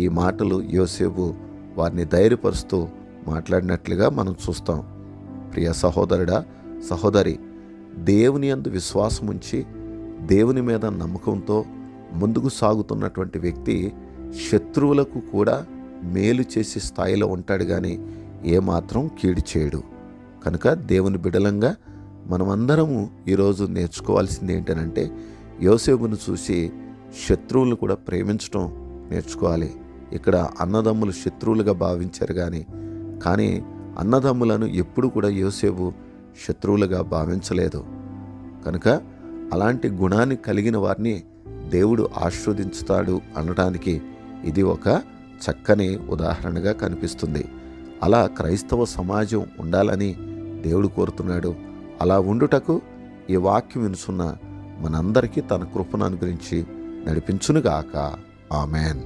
ఈ మాటలు యోసేపు వారిని ధైర్యపరుస్తూ మాట్లాడినట్లుగా మనం చూస్తాం. ప్రియ సహోదరుడా సహోదరి దేవుని అందు విశ్వాసం ఉంచి దేవుని మీద నమ్మకంతో ముందుకు సాగుతున్నటువంటి వ్యక్తి శత్రువులకు కూడా మేలు చేసే స్థాయిలో ఉంటాడు కానీ ఏమాత్రం కీడు చేయడు. కనుక దేవుని బిడలంగా మనమందరము ఈరోజు నేర్చుకోవాల్సింది ఏంటనంటే యోసేపును చూసి శత్రువులు కూడా ప్రేమించడం నేర్చుకోవాలి. ఇక్కడ అన్నదమ్ములు శత్రువులుగా భావించారు కానీ కానీ అన్నదమ్ములను ఎప్పుడు కూడా యోసేపు శత్రువులుగా భావించలేదు. కనుక అలాంటి గుణాన్ని కలిగిన వారిని దేవుడు ఆశీర్వదించుతాడు అనడానికి ఇది ఒక చక్కని ఉదాహరణగా కనిపిస్తుంది. అలా క్రైస్తవ సమాజం ఉండాలని దేవుడు కోరుతున్నాడు. అలా ఉండుటకు ఈ వాక్యం వినుసున్న మనందరికీ తన కృపను అనుగ్రహించి నడిపించునుగాక. ఆమెన్.